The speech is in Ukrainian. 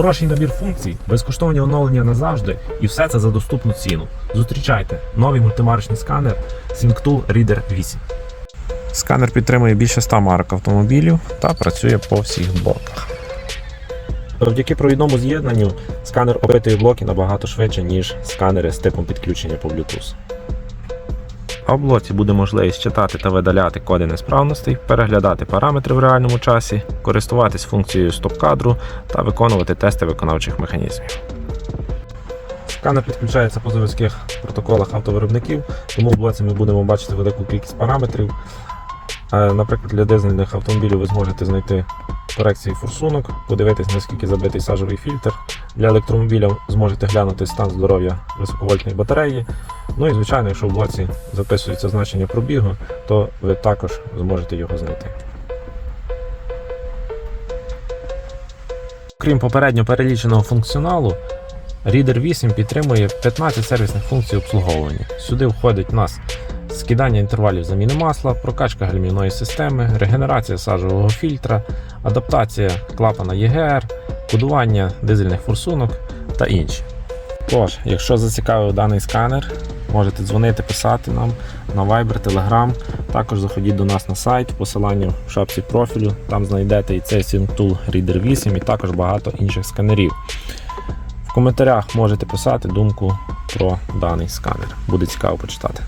Хороший набір функцій, безкоштовні оновлення назавжди, і все це за доступну ціну. Зустрічайте новий мультимарочний сканер SyncTool Reader 8. Сканер підтримує більше 100 марок автомобілів та працює по всіх блоках. Завдяки провідному з'єднанню сканер опитує блоки набагато швидше, ніж сканери з типом підключення по Bluetooth. А в блоці буде можливість читати та видаляти коди несправностей, переглядати параметри в реальному часі, користуватись функцією стоп-кадру та виконувати тести виконавчих механізмів. Сканер підключається по заводських протоколах автовиробників, тому в блоці ми будемо бачити велику кількість параметрів. Е, Наприклад, для дизельних автомобілів ви зможете знайти корекції форсунок, подивитись, наскільки забитий сажовий фільтр. Для електромобіля зможете глянути стан здоров'я високовольтної батареї. Ну і звичайно, якщо в блоці записується значення пробігу, то ви також зможете його знайти. Крім попередньо переліченого функціоналу, Reader 8 підтримує 15 сервісних функцій обслуговування. Сюди входить у нас скидання інтервалів заміни масла, прокачка гальмівної системи, регенерація сажового фільтра, адаптація клапана ЄГР, кодування дизельних форсунок та інші. Тож, якщо зацікавив даний сканер, можете дзвонити, писати нам на Viber, Telegram. Також заходіть до нас на сайт, посилання в шапці профілю. Там знайдете і цей Tool Reader 8, і також багато інших сканерів. В коментарях можете писати думку про даний сканер. Буде цікаво почитати.